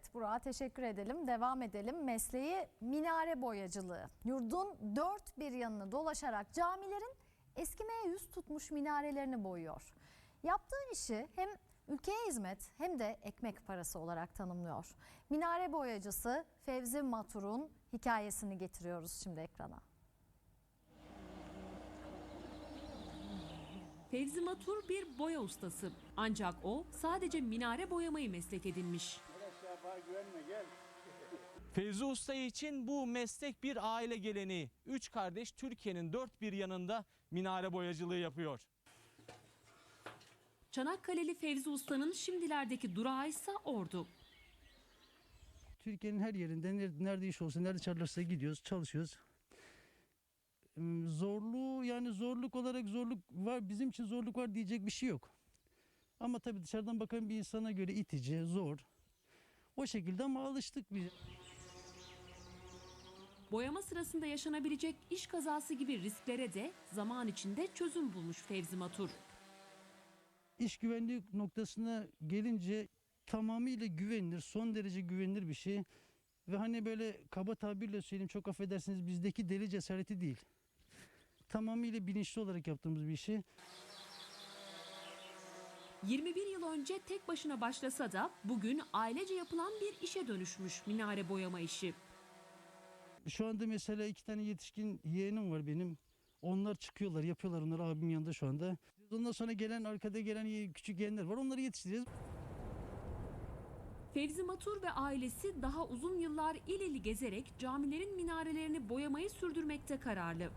Evet Burak'a teşekkür edelim. Devam edelim. Mesleği minare boyacılığı. Yurdun dört bir yanını dolaşarak camilerin eskimeye yüz tutmuş minarelerini boyuyor. Yaptığı işi hem ülkeye hizmet hem de ekmek parası olarak tanımlıyor. Minare boyacısı Fevzi Matur'un hikayesini getiriyoruz şimdi ekrana. Fevzi Matur bir boya ustası. Ancak o sadece minare boyamayı meslek edinmiş. Fevzi Usta için bu meslek bir aile geleneği. Üç kardeş Türkiye'nin dört bir yanında minare boyacılığı yapıyor. Çanakkale'li Fevzi Usta'nın şimdilerdeki durağı ise Ordu. Türkiye'nin her yerinde ner- nerede iş olsa nerede çağırırsa gidiyoruz çalışıyoruz. Im, Zorluğu yani zorluk olarak zorluk var bizim için zorluk var diyecek bir şey yok. Ama tabii dışarıdan bakan bir insana göre itici, zor. O şekilde ama alıştık biz. Boyama sırasında yaşanabilecek iş kazası gibi risklere de zaman içinde çözüm bulmuş Fevzi Matur. İş güvenliği noktasına gelince tamamıyla güvenilir, son derece güvenilir bir şey. Ve hani böyle kaba tabirle söyleyeyim çok affedersiniz bizdeki deli cesareti değil. Tamamıyla bilinçli olarak yaptığımız bir şey. 21 yıl önce tek başına başlasa da bugün ailece yapılan bir işe dönüşmüş minare boyama işi. Şu anda mesela iki tane yetişkin yeğenim var benim. Onlar çıkıyorlar, yapıyorlar onları abimin yanında şu anda. Ondan sonra gelen arkada gelen küçük yeğenler var. Onları yetiştireceğiz. Fevzi Matur ve ailesi daha uzun yıllar il il gezerek camilerin minarelerini boyamayı sürdürmekte kararlı.